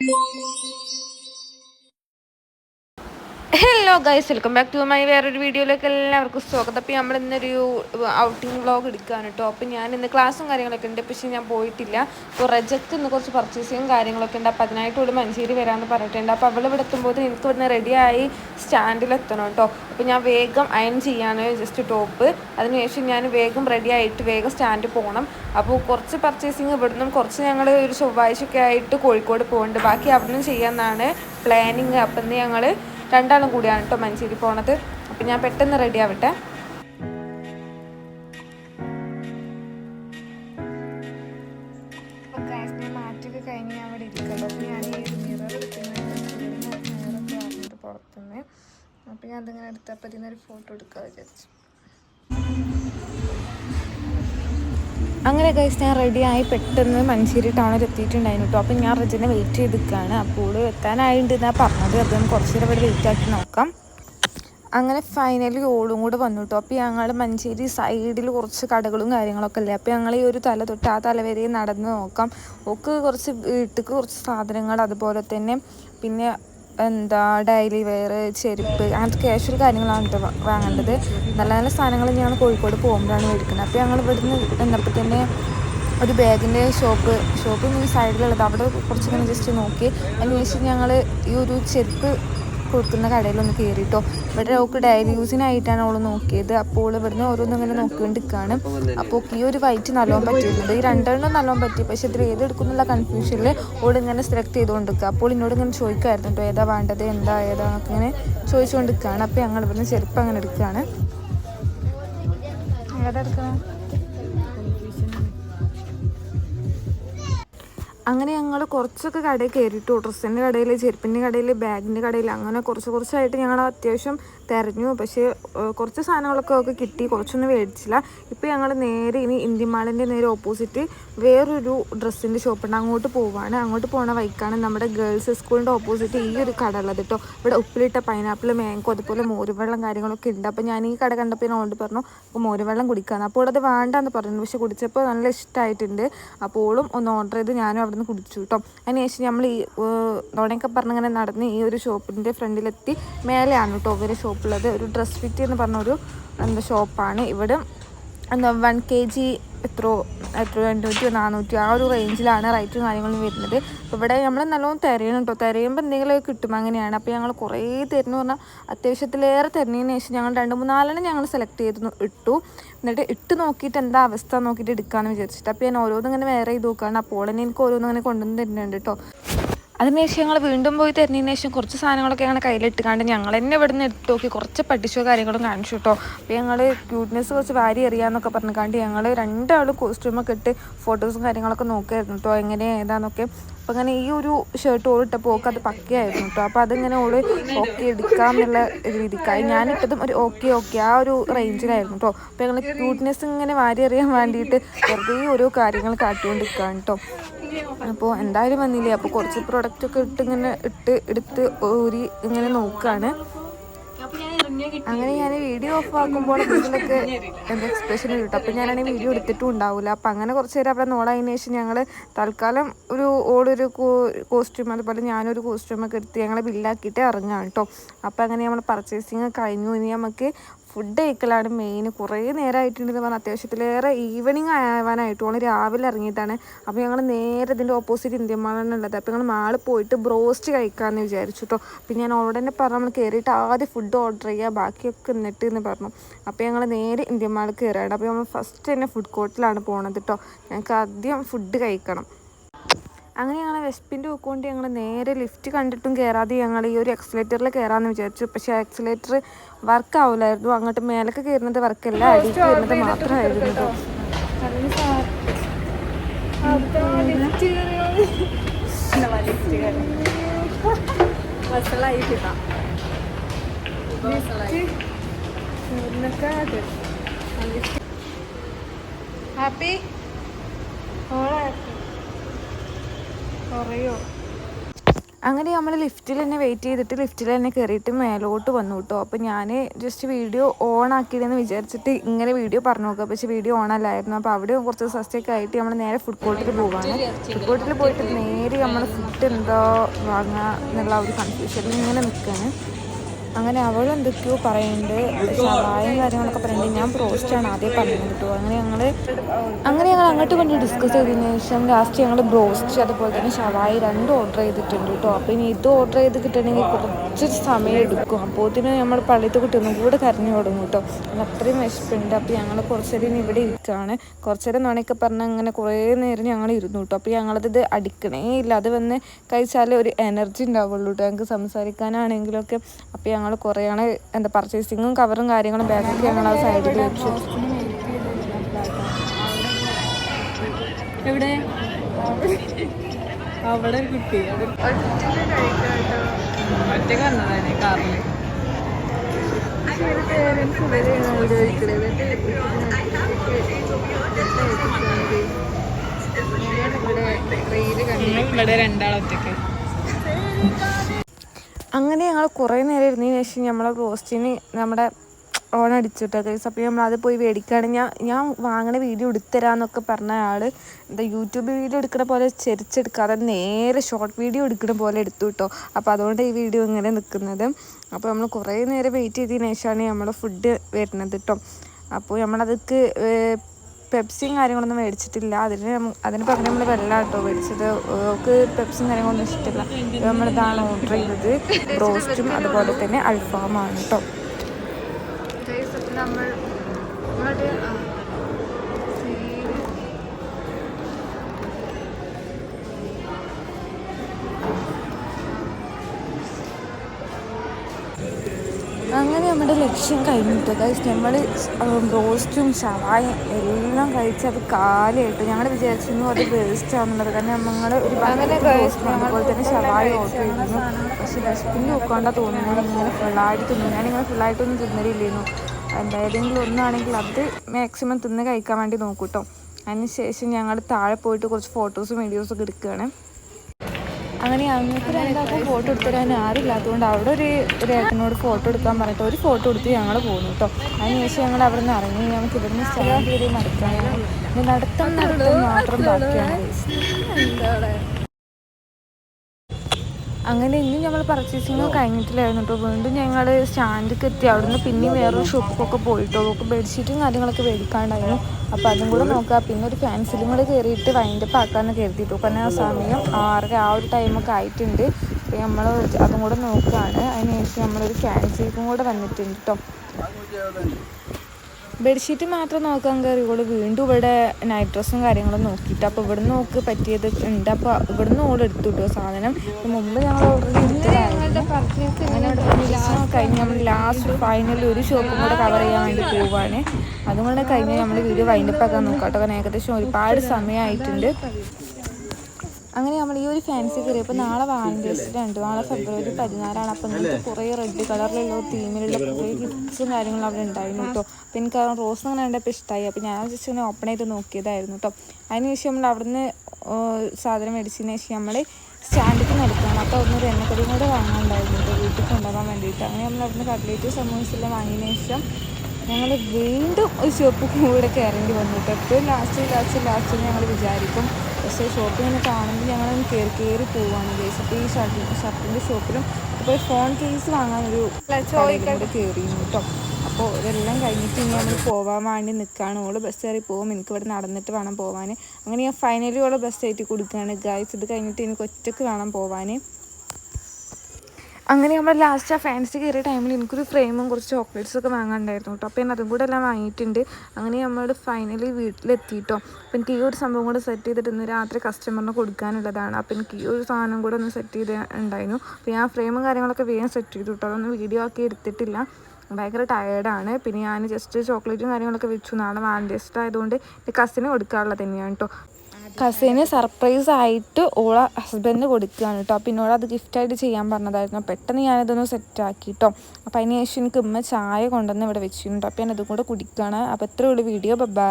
我 hello guys welcome back to my വേറൊരു വീഡിയോയിലേക്ക് എല്ലാവർക്കും സ്വാഗതം. അപ്പോൾ നമ്മൾ ഇന്നൊരു ഔട്ടിംഗ് വ്ളോഗ് എടുക്കുകയാണ് കേട്ടോ. അപ്പോൾ ഞാൻ ഇന്ന് ക്ലാസ്സും കാര്യങ്ങളൊക്കെ ഉണ്ട്. പക്ഷേ ഞാൻ പോയിട്ടില്ല. അപ്പോൾ റജക്ക് ഇന്ന് കുറച്ച് പർച്ചേസിങ് കാര്യങ്ങളൊക്കെ ഉണ്ട്. അപ്പോൾ അതിനായിട്ട് ഇവിടെ മഞ്ചേരി വരാമെന്ന് പറഞ്ഞിട്ടുണ്ട്. അപ്പോൾ അവൾ ഇവിടെ എത്തുമ്പോൾ എനിക്ക് ഇവിടുന്ന് റെഡിയായി സ്റ്റാൻഡിൽ എത്തണം കേട്ടോ. അപ്പോൾ ഞാൻ വേഗം അയൺ ചെയ്യാണ് ജസ്റ്റ് ടോപ്പ് അതിനുശേഷം ഞാൻ വേഗം റെഡി ആയിട്ട് വേഗം സ്റ്റാൻഡിൽ പോകണം അപ്പോൾ കുറച്ച് പർച്ചേസിങ് ഇവിടുന്നും കുറച്ച് ഞങ്ങൾ ഒരു ചൊവ്വാഴ്ചയൊക്കെ ആയിട്ട് കോഴിക്കോട് പോകുന്നുണ്ട് ബാക്കി അവിടെ നിന്നും ചെയ്യാമെന്നാണ് പ്ലാനിങ് അപ്പം ഞങ്ങൾ രണ്ടാളും കൂടിയാണ് കേട്ടോ മഞ്ചേരി പോണത്. അപ്പം ഞാൻ പെട്ടെന്ന് റെഡി ആവട്ടെ. കഴിഞ്ഞ് ഞാൻ അവിടെ ഞാൻ ഈ ഞാൻ അതിങ്ങനെ എടുത്തപ്പോൾ ഇതിനൊരു ഫോട്ടോ എടുക്കാൻ വിചാരിച്ചു. അങ്ങനെ കഴിച്ച് ഞാൻ റെഡിയായി പെട്ടെന്ന് മഞ്ചേരി ടൗണിൽ എത്തിയിട്ടുണ്ടായിരുന്നു കേട്ടോ അപ്പം ഞാൻ റജിനെ വെയിറ്റ് ചെയ്ത് നിൽക്കുകയാണ് അപ്പോൾ എത്താനായിട്ടുണ്ട് എന്നാണ് പറഞ്ഞത്. അപ്പം കുറച്ച് നേരം ഇവിടെ വെയിറ്റ് ആക്കി നോക്കാം. അങ്ങനെ ഫൈനലി ഓളും കൂടെ വന്നു കേട്ടോ അപ്പോൾ ഞങ്ങൾ മഞ്ചേരി സൈഡിൽ കുറച്ച് കടകളും കാര്യങ്ങളൊക്കെ അല്ലേ അപ്പോൾ ഞങ്ങൾ ഈ ഒരു തല തൊട്ട് ആ തല വരെ നടന്ന് നോക്കാം. ഒക്കെ കുറച്ച് വീട്ടിൽ കുറച്ച് സാധനങ്ങൾ അതുപോലെ തന്നെ പിന്നെ എന്താ ഡെയിലി വെയർ ചെരുപ്പ് അങ്ങനത്തെ ക്യാഷ്വൽ കാര്യങ്ങളാണ് കേട്ടോ വാങ്ങേണ്ടത്. നല്ല നല്ല സാധനങ്ങൾ ഞങ്ങൾ കോഴിക്കോട് പോകുമ്പോഴാണ് മേടിക്കുന്നത്. അപ്പോൾ ഞങ്ങൾ ഇവിടുന്ന് എന്നപ്പോൾ തന്നെ ഒരു ബാഗിന്റെ ഷോപ്പ് ഷോപ്പ് സൈഡിലുള്ളത് അവിടെ കുറച്ചിങ്ങനെ ജസ്റ്റ് നോക്കി. അതിന് ശേഷം ഞങ്ങൾ ഈ ഒരു ചെരുപ്പ് കൊടുക്കുന്ന കടയിലൊന്ന് കയറിയിട്ടോ ഇവിടെ ഓക്ക് ഡയറി യൂസിനായിട്ടാണ് അവൾ നോക്കിയത്. അപ്പോൾ ഇവിടുന്ന് ഓരോന്നും ഇങ്ങനെ നോക്കിക്കൊണ്ടിരിക്കുകയാണ് അപ്പോൾ ഈ ഒരു വൈറ്റ് നല്ലോണം പറ്റിയിട്ടുണ്ട്. ഈ രണ്ടെണ്ണം നല്ലോണം പറ്റി. പക്ഷേ ഇതിൽ ഏത് എടുക്കുന്നുള്ള കൺഫ്യൂഷനിൽ ഓൾ ഇങ്ങനെ സെലക്ട് ചെയ്തുകൊണ്ടിരിക്കുക അപ്പോൾ എന്നോട് ഇങ്ങനെ ചോദിക്കുമായിരുന്നു കേട്ടോ ഏതാ വേണ്ടത്? എന്താ? ഏതാ ഇങ്ങനെ ചോദിച്ചുകൊണ്ടിരിക്കുകയാണ് അപ്പോൾ ഞങ്ങൾ ഇവിടുന്ന് ചെരുപ്പ് അങ്ങനെ എടുക്കുകയാണ് ഏതാ എടുക്കണം? അങ്ങനെ ഞങ്ങൾ കുറച്ചൊക്കെ കടയിൽ കയറിയിട്ടു. ഡ്രസ്സിന്റെ കടയിൽ ചെരുപ്പിന്റെ കടയിൽ ബാഗിന്റെ കടയിൽ അങ്ങനെ കുറച്ച് കുറച്ചായിട്ട് ഞങ്ങൾ അത്യാവശ്യം തിരഞ്ഞു. പക്ഷേ കുറച്ച് സാധനങ്ങളൊക്കെ ഒക്കെ കിട്ടി. കുറച്ചൊന്നും മേടിച്ചില്ല. ഇപ്പോൾ ഞങ്ങൾ നേരെ ഇനി ഇന്ത്യൻ മാളിന്റെ നേരെ ഓപ്പോസിറ്റ് വേറൊരു ഡ്രസ്സിന്റെ ഷോപ്പുണ്ട്. അങ്ങോട്ട് പോവാണ്. അങ്ങോട്ട് പോണ വൈക്കാണ് നമ്മുടെ ഗേൾസ് സ്കൂളിന്റെ ഓപ്പോസിറ്റ് ഈ ഒരു കട ഉള്ളത് കേട്ടോ. ഇവിടെ ഉപ്പിലിട്ട പൈനാപ്പിൾ മാങ്കോ അതുപോലെ മോരുവെള്ളം കാര്യങ്ങളൊക്കെ ഉണ്ട്. അപ്പോൾ ഞാൻ ഈ കട കണ്ടപ്പോൾ ഞാൻ പറഞ്ഞു അപ്പോൾ മോരുവെള്ളം കുടിക്കാൻ അപ്പോൾ അത് വേണ്ടാന്ന് പറഞ്ഞു പക്ഷെ കുടിച്ചപ്പോൾ നല്ല ഇഷ്ടമായിട്ടുണ്ട് അപ്പോൾ ഓളും ഒന്ന് ഓർഡർ ചെയ്ത് ഞാനും അവിടെ നിന്ന് കുടിച്ചു കേട്ടോ അതിനുശേഷം നമ്മൾ ഈ നോണയൊക്കെ പറഞ്ഞിങ്ങനെ നടന്ന് ഈ ഒരു ഷോപ്പിന്റെ ഫ്രണ്ടിലെത്തി. മേലെയാണ് കേട്ടോ ഇവരെ ഷോപ്പുള്ളത്. ഒരു ഡ്രസ് ഫിറ്റ് എന്ന് പറഞ്ഞൊരു എന്താ ഷോപ്പാണ്. ഇവിടെ എന്താ വൺ കെ ജി എത്രയോ എത്ര എണ്ണൂറ്റിയോ നാനൂറ്റിയോ ആ ഒരു റേഞ്ചിലാണ് റേറ്റും കാര്യങ്ങളും വരുന്നത്. അപ്പോൾ ഇവിടെ നമ്മൾ നല്ലോണം തിരയണം കേട്ടോ തിരയുമ്പോൾ എന്തെങ്കിലുമൊക്കെ കിട്ടും അങ്ങനെയാണ്. അപ്പോൾ ഞങ്ങൾ കുറേ തരുന്നു പറഞ്ഞാൽ അത്യാവശ്യത്തിലേറെ തരുന്നതിന് ശേഷം ഞങ്ങൾ രണ്ട് മൂന്നാലെണ്ണം ഞങ്ങൾ സെലക്ട് ചെയ്ത് ഇട്ടു. എന്നിട്ട് ഇട്ട് നോക്കിയിട്ട് എന്താ അവസ്ഥ നോക്കിയിട്ട് എടുക്കാമെന്ന് വിചാരിച്ചിട്ട്. അപ്പോൾ ഞാൻ ഓരോന്നും ഇങ്ങനെ വേറെ ചെയ്ത് നോക്കുകയാണ് അപ്പോൾ എനിക്ക് ഓരോന്നും ഇങ്ങനെ കൊണ്ടുവന്ന് തരുന്നുണ്ട് കേട്ടോ അതിനുശേഷം ഞങ്ങൾ വീണ്ടും പോയി തരുന്നതിന് ശേഷം കുറച്ച് സാധനങ്ങളൊക്കെ ഞങ്ങൾ കയ്യിലിട്ടുകാണ്ട് ഞങ്ങൾ തന്നെ ഇവിടെ നിന്ന് എടുത്ത് നോക്കി. കുറച്ച് പഠിച്ചോ കാര്യങ്ങളും കാണിച്ചു കേട്ടോ അപ്പോൾ ഞങ്ങൾ ക്യൂട്ട്നെസ് കുറച്ച് വാരി എറിയാന്നൊക്കെ കണ്ട് ഞങ്ങൾ രണ്ടാളും കോസ്റ്റ്യൂമൊക്കെ ഇട്ട് ഫോട്ടോസും കാര്യങ്ങളൊക്കെ നോക്കിയായിരുന്നു കേട്ടോ എങ്ങനെ ഏതാന്നൊക്കെ. അപ്പം അങ്ങനെ ഈ ഒരു ഷർട്ട് ഓളിട്ടപ്പോൾ ഇട്ടപ്പോൾ അത് പക്കയായിരുന്നു കേട്ടോ അപ്പോൾ അതിങ്ങനെ ഓൾ ഓക്കെ എടുക്കാം എന്നുള്ള രീതിക്കായി. ഞാനിട്ടതും ഒരു ഓക്കെ ഓക്കെ ആ ഒരു റേഞ്ചിലായിരുന്നു കേട്ടോ അപ്പോൾ ഞങ്ങൾ ക്യൂട്ട്നെസ് ഇങ്ങനെ വാരി എറിയാൻ വേണ്ടിയിട്ട് വെറുതെ ഓരോ കാര്യങ്ങൾ കാട്ടിക്കൊണ്ടിരിക്കുകയാണ് കേട്ടോ അപ്പോൾ എന്തായാലും വന്നില്ലേ? അപ്പോൾ കുറച്ച് പ്രോഡക്റ്റ് ഒക്കെ ഇട്ട് ഇങ്ങനെ ഇട്ട് എടുത്ത് ഊരി ഇങ്ങനെ നോക്കുകയാണ് അങ്ങനെ ഞാൻ വീഡിയോ ഓഫ് ആക്കുമ്പോൾ എന്തെങ്കിലുമൊക്കെ എന്താ എക്സ്പ്രഷൻ കിട്ടും അപ്പം ഞാനാണെങ്കിൽ വീഡിയോ എടുത്തിട്ടും ഉണ്ടാവില്ല അപ്പം അങ്ങനെ കുറച്ച് നേരം അവിടെ നോളായതിനു ശേഷം ഞങ്ങൾ തൽക്കാലം ഒരു ഓടൊരു കോസ്റ്റ്യൂം അതുപോലെ ഞാനൊരു കോസ്റ്റ്യൂമൊക്കെ എടുത്ത് ഞങ്ങളെ ബില്ലാക്കിയിട്ട് ഇറങ്ങാം കേട്ടോ അപ്പം അങ്ങനെ നമ്മൾ പർച്ചേസിങ് കഴിഞ്ഞു. ഇനി നമുക്ക് ഫുഡ് കഴിക്കലാണ് മെയിൻ കുറേ നേരമായിട്ടുണ്ടെന്ന് പറഞ്ഞാൽ അത്യാവശ്യത്തിലേറെ ഈവനിങ് ആവാനായിട്ട്. ഓൾ രാവിലെ ഇറങ്ങിയിട്ടാണ്. അപ്പോൾ ഞങ്ങൾ നേരെ ഇതിന്റെ ഓപ്പോസിറ്റ് ഇന്ത്യൻ മാളാണ് ഉള്ളത്. അപ്പോൾ ഞങ്ങൾ മാളിൽ പോയിട്ട് ബ്രോസ്റ്റ് കഴിക്കാമെന്ന് വിചാരിച്ചു കേട്ടോ പിന്നെ ഞാൻ ഓൾറെഡി തന്നെ പറഞ്ഞു നമ്മൾ കയറിയിട്ട് ആദ്യം ഫുഡ് ഓർഡർ ചെയ്യുക ബാക്കിയൊക്കെ എന്നിട്ട് എന്ന് പറഞ്ഞു. അപ്പോൾ ഞങ്ങൾ നേരെ ഇന്ത്യൻ മാളിൽ കയറുകയാണ് അപ്പോൾ നമ്മൾ ഫസ്റ്റ് തന്നെ ഫുഡ് കോർട്ടിലാണ് പോണത് കേട്ടോ ഞങ്ങൾക്ക് ആദ്യം ഫുഡ് കഴിക്കണം. അങ്ങനെ ഞങ്ങൾ വെസ്പിന്റെ കൊണ്ട് ഞങ്ങൾ നേരെ ലിഫ്റ്റ് കണ്ടിട്ടും കയറാതെ ഞങ്ങൾ ഈ ഒരു എക്സലേറ്ററിൽ കയറാമെന്ന് വിചാരിച്ചു. പക്ഷേ എക്സലേറ്റർ വർക്ക് ആവില്ലായിരുന്നു അങ്ങോട്ട് മേലൊക്കെ കയറുന്നത് വർക്കല്ല അടിയിൽ കയറുന്നത് മാത്രമായിരുന്നു. ഹാപ്പി കുറയോ? അങ്ങനെ നമ്മൾ ലിഫ്റ്റിൽ തന്നെ വെയിറ്റ് ചെയ്തിട്ട് ലിഫ്റ്റിൽ തന്നെ കയറിയിട്ട് മേലോട്ട് വന്നു കേട്ടോ അപ്പോൾ ഞാൻ ജസ്റ്റ് വീഡിയോ ഓൺ ആക്കിയതെന്ന് വിചാരിച്ചിട്ട് ഇങ്ങനെ വീഡിയോ പറഞ്ഞു നോക്കുക. പക്ഷേ വീഡിയോ ഓൺ അല്ലായിരുന്നു. അപ്പോൾ അവിടെ കുറച്ച് സസ്റ്റൊക്കെ ആയിട്ട് നമ്മൾ നേരെ ഫുഡ് കോർട്ടിൽ പോവാണ്. ഫുഡ് കോർട്ടിൽ പോയിട്ട് നേരെ നമ്മൾ ഫുഡ് എന്തോ വാങ്ങുക എന്നുള്ള ഒരു കൺഫ്യൂഷനിൽ ഇങ്ങനെ നിൽക്കുകയാണ് അങ്ങനെ അവൾ എന്തൊക്കെയോ പറയുന്നുണ്ട്. ഷവായും കാര്യങ്ങളൊക്കെ പറയുന്നുണ്ട്. ഞാൻ ബ്രോസ്റ്റാണ് ആദ്യം പറഞ്ഞത് കേട്ടോ. അങ്ങനെ ഞങ്ങൾ അങ്ങനെ ഞങ്ങൾ അങ്ങോട്ട് കൊണ്ട് ഡിസ്കസ് ചെയ്തതിന് ശേഷം ലാസ്റ്റ് ഞങ്ങൾ ബ്രോസ്റ്റ് അതുപോലെ തന്നെ ഷവായി രണ്ട് ഓർഡർ ചെയ്തിട്ടുണ്ട് കേട്ടോ. അപ്പോൾ ഇനി ഇത് ഓർഡർ ചെയ്ത് കിട്ടണമെങ്കിൽ കുറച്ച് സമയം എടുക്കും. അപ്പോൾ ഇതിന് നമ്മൾ പള്ളിയത്തെ കുട്ടി ഒന്നും കൂടെ കരഞ്ഞു തുടങ്ങും കേട്ടോ. അത്രയും വിശപ്പുണ്ട്. അപ്പോൾ ഞങ്ങൾ കുറച്ച് നേരം ഇവിടെ ഇരിക്കുകയാണ് കുറച്ച് നേരം നുണയൊക്കെ പറഞ്ഞാൽ അങ്ങനെ കുറേ നേരം ഞങ്ങൾ ഇരുന്നു കേട്ടോ. അപ്പോൾ ഞങ്ങളത് അടിക്കണേ ഇല്ല. അത് വന്ന് കഴിച്ചാലേ ഒരു എനർജി ഉണ്ടാവുള്ളൂ കേട്ടോ. ഞങ്ങൾക്ക് സംസാരിക്കാനാണെങ്കിലൊക്കെ. അപ്പോൾ ഞങ്ങൾ കുറേയാണ് എന്താ പർച്ചേസിങ്ങും കവറും കാര്യങ്ങളും ബാഗൊക്കെ ഞങ്ങൾ ആ സൈഡിൽ വെച്ചു. എവിടെ? അവിടെ ഒരു കുട്ടി ഒറ്റ വന്നതാണ് കാറിൽ. ഇവിടെ രണ്ടാളൊറ്റക്ക് അങ്ങനെ ഞങ്ങൾ കുറേ നേരം ഇരുന്നതിന് ശേഷം നമ്മളെ റോസ്റ്റിന് നമ്മുടെ ഓൺ അടിച്ചിട്ട് ഗൈസ് അപ്പോൾ നമ്മൾ അത് പോയി മേടിക്കുകയാണ് ഞാൻ ഞാൻ വാങ്ങണ വീഡിയോ എടുത്തരാന്നൊക്കെ പറഞ്ഞ ആൾ എന്താ യൂട്യൂബ് വീഡിയോ എടുക്കണ പോലെ ചെരിച്ചെടുക്കാതെ നേരെ ഷോർട്ട് വീഡിയോ എടുക്കണ പോലെ എടുത്തു കേട്ടോ അപ്പോൾ അതുകൊണ്ട് ഈ വീഡിയോ ഇങ്ങനെ നിൽക്കുന്നത് അപ്പോൾ നമ്മൾ കുറേ നേരം വെയിറ്റ് ചെയ്തതിന് ശേഷമാണ് നമ്മുടെ ഫുഡ് വരുന്നത് കേട്ടോ അപ്പോൾ നമ്മളതൊക്കെ പെപ്സിയും കാര്യങ്ങളൊന്നും മേടിച്ചിട്ടില്ല. അതിന് അതിന് പകരം നമ്മൾ വെള്ളം കേട്ടോ മേടിച്ചത്. ഓക്ക് പെപ്സിയും കാര്യങ്ങളൊന്നും ഇഷ്ടമില്ല നമ്മളിതാണ് ഓർഡർ ചെയ്തത്. ബ്രോസ്റ്റും അതുപോലെ തന്നെ അൽഫാമാണ് കേട്ടോ നമ്മൾ നമ്മുടെ കഴിഞ്ഞിട്ട് ഗൈസ് നമ്മൾ റോസ്റ്റും ഷവായും എല്ലാം കഴിച്ച് അത് കാലിയായിട്ട്. ഞങ്ങൾ വിചാരിച്ചിരുന്നു അത് വേസ്റ്റ് ആണെന്നുള്ളത്. കാരണം ഞങ്ങൾ ഒരു അങ്ങനെ അതുപോലെ തന്നെ ഷവായി ഓർഡർ ചെയ്തിരുന്നു. പക്ഷെ വിശപ്പിന്റെ ഉൾക്കൊണ്ടാ തോന്നുന്നു ഇങ്ങനെ ഫുള്ളായിട്ട് തിന്നു. ഞാനിങ്ങനെ ഫുള്ളായിട്ടൊന്നും തിന്നലില്ലായിരുന്നു എന്തായാലും ഒന്നാണെങ്കിൽ അത് മാക്സിമം തിന്ന് കഴിക്കാൻ വേണ്ടി നോക്കൂട്ടോ. അതിന് ശേഷം ഞങ്ങൾ താഴെ പോയിട്ട് കുറച്ച് ഫോട്ടോസും വീഡിയോസൊക്കെ എടുക്കുകയാണ്. അങ്ങനെ അങ്ങനത്തെ രണ്ടാൾക്കും ഫോട്ടോ എടുത്തരാൻ ആരില്ലാത്തതുകൊണ്ട് അവിടെ ഒരു ഒരു ഏട്ടനോട് ഫോട്ടോ എടുക്കാൻ പറഞ്ഞിട്ട് ഒരു ഫോട്ടോ എടുത്ത് ഞങ്ങൾ പോകുന്നു കേട്ടോ അതിനുശേഷം ഞങ്ങൾ അവിടെ നിന്ന് ഇറങ്ങി. ഞങ്ങൾക്ക് ഇവിടുന്ന് സ്ഥലം ചെയ്ത് നടക്കാനാണ്. നടത്തം നടത്തം മാത്രം ബാക്കിയാണ്. അങ്ങനെ ഇനി നമ്മൾ പർച്ചേസിങ് കഴിഞ്ഞിട്ടില്ലായിരുന്നു കേട്ടോ വീണ്ടും ഞങ്ങൾ സ്റ്റാൻഡിലേക്ക് എത്തി. അവിടുന്ന് പിന്നെയും വേറൊരു ഷോപ്പിലൊക്കെ പോയിട്ടോ. നമുക്ക് ബെഡ്ഷീറ്റും കാര്യങ്ങളൊക്കെ മേടിക്കാണ്ടായിരുന്നു അപ്പോൾ അതും കൂടെ നോക്കുക പിന്നെ ഒരു ക്യാൻസലും കൂടെ കയറിയിട്ട് വൈൻഡപ്പ് ആക്കാമെന്ന് കരുതിയിട്ടു കാരണം ആ സമയം ആറര ആ ഒരു ടൈമൊക്കെ ആയിട്ടുണ്ട്. നമ്മൾ അതും കൂടെ നോക്കുകയാണ് അതിനുശേഷം നമ്മളൊരു ക്യാൻസലും കൂടെ വന്നിട്ടുണ്ട് കേട്ടോ ബെഡ്ഷീറ്റ് മാത്രം നോക്കാൻ കയറിയോളൂ വീണ്ടും ഇവിടെ നൈറ്റ് ഡ്രസ്സും കാര്യങ്ങളും നോക്കിയിട്ട് അപ്പോൾ ഇവിടെ നോക്ക് പറ്റിയത് ഉണ്ട്. അപ്പോൾ ഇവിടുന്ന് ഓൾ എടുത്തു കിട്ടുമോ സാധനം. മുമ്പ് ഞങ്ങൾ ഇവിടെ കഴിഞ്ഞ് നമ്മൾ ലാസ്റ്റ് ഫൈനൽ ഒരു ഷോപ്പും കൂടെ കവർ ചെയ്യാൻ വേണ്ടി പോവുകയാണ് അതുകൊണ്ട് കഴിഞ്ഞ് നമ്മൾ വീഡിയോ വൈൻഡപ്പ് ആക്കാൻ നോക്കാം കേട്ടോ കാരണം ഏകദേശം ഒരുപാട് സമയമായിട്ടുണ്ട്. അങ്ങനെ നമ്മൾ ഈ ഒരു ഫാൻസി കയറിയപ്പോൾ നാളെ വാലന്റൈൻസ് ഉണ്ട് നാളെ ഫെബ്രുവരി പതിനാലാണ് അപ്പോൾ നിങ്ങൾക്ക് കുറേ റെഡ് കളറിലുള്ള തീമിലുള്ള കുറേ ഗിഫ്റ്റ്സും കാര്യങ്ങളും അവിടെ ഉണ്ടായിരുന്നു കേട്ടോ അപ്പോൾ എനിക്ക് ആ റോസ് അങ്ങനെ കണ്ടപ്പോൾ ഇഷ്ടമായി അപ്പോൾ ഞാൻ ജസ്റ്റ് ഒന്ന് ഓപ്പൺ ചെയ്ത് നോക്കിയതായിരുന്നു കേട്ടോ അതിനുശേഷം നമ്മൾ അവിടുന്ന് സാധനം മേടിച്ചതിന് ശേഷം നമ്മൾ സ്റ്റാൻഡിലേക്ക് നടക്കണം അപ്പോൾ അവിടുന്ന് ഒരു എണ്ണക്കടിയും കൂടെ വാങ്ങാനുണ്ടായിരുന്നു കേട്ടോ വീട്ടിൽ കൊണ്ടുപോകാൻ വേണ്ടിയിട്ട്. അങ്ങനെ നമ്മൾ അവിടുന്ന് കട്ട്ലേറ്റ് സമൂസ എല്ലാം വാങ്ങിയതിന് ശേഷം ഞങ്ങൾ വീണ്ടും ഒരു ഷോപ്പ് കൂടെ കയറേണ്ടി വന്നു കേട്ടോ എപ്പോഴും ലാസ്റ്റ് ലാസ്റ്റ് ലാസ്റ്റ് ഞങ്ങൾ വിചാരിക്കും പക്ഷേ ഷോപ്പിൽ നിന്ന് കാണുമ്പോൾ ഞങ്ങൾ കയറി കയറി പോവുകയാണ് ഗേസ് അപ്പോൾ ഈ ഷർട്ട് ഷർട്ടിന്റെ ഷോപ്പിലും അപ്പോൾ ഫോൺ കേസ് വാങ്ങാനൊരു കൂടെ കയറിയിരുന്നു കേട്ടോ. അപ്പോൾ ഇതെല്ലാം കഴിഞ്ഞിട്ട് ഇനി നമ്മൾ പോകാൻ വേണ്ടി നിൽക്കുകയാണ് ഓൾ ബസ് കയറി പോകും. എനിക്ക് ഇവിടെ നടന്നിട്ട് വേണം പോകാൻ അങ്ങനെ ഞാൻ ഫൈനലി ഓൾ ബസ് കയറ്റി കൊടുക്കുകയാണ് ഗായ്സ് ഇത് കഴിഞ്ഞിട്ട് എനിക്ക് ഒറ്റയ്ക്ക് വേണം പോകാൻ അങ്ങനെ നമ്മൾ ലാസ്റ്റ് ആ ഫാൻസി കയറിയ ടൈമിൽ എനിക്കൊരു ഫ്രെയിമും കുറച്ച് ചോക്ലേറ്റ്സ് ഒക്കെ വാങ്ങാനുണ്ടായിരുന്നു കേട്ടോ അപ്പോൾ ഞാൻ അതും കൂടെ എല്ലാം വാങ്ങിയിട്ടുണ്ട്. അങ്ങനെ നമ്മൾ ഫൈനലി വീട്ടിലെത്തിയിട്ടോ അപ്പോൾ എനിക്ക് ഈ ഒരു സംഭവം കൂടെ സെറ്റ് ചെയ്തിട്ട് ഇന്ന് രാത്രി കസ്റ്റമറിന് കൊടുക്കാനുള്ളതാണ്. അപ്പോൾ എനിക്ക് ഈ ഒരു സാധനം കൂടെ ഒന്ന് സെറ്റ് ചെയ്ത് ഉണ്ടായിരുന്നു. ഞാൻ ഫ്രെയിമും കാര്യങ്ങളൊക്കെ വേഗം സെറ്റ് ചെയ്തു കേട്ടോ അതൊന്നും വീഡിയോ ആക്കി എടുത്തിട്ടില്ല. ഭയങ്കര ടയേർഡാണ് പിന്നെ ഞാൻ ജസ്റ്റ് ചോക്ലേറ്റും കാര്യങ്ങളൊക്കെ വെച്ചു. നാളെ വാലന്റൈൻസ് ആയതുകൊണ്ട് കസിന് കൊടുക്കാനുള്ളത് തന്നെയാണ് കേട്ടോ കസിന് സർപ്രൈസ് ആയിട്ട് ഓള ഹസ്ബൻഡിന് കൊടുക്കുകയാണ് കേട്ടോ എന്നോട് അത് ഗിഫ്റ്റായിട്ട് ചെയ്യാൻ പറഞ്ഞതായിരുന്നു. പെട്ടെന്ന് ഞാനിതൊന്ന് സെറ്റാക്കി കേട്ടോ അപ്പോൾ അതിന് ശേഷം എനിക്ക് ഉമ്മ ചായ കൊണ്ടുവന്ന് ഇവിടെ വെച്ചിട്ടുണ്ട്. അപ്പോൾ ഞാൻ അതും കൂടെ കുടിക്കുകയാണ്. അപ്പോൾ ഇത്രയുള്ള വീഡിയോ ബൈ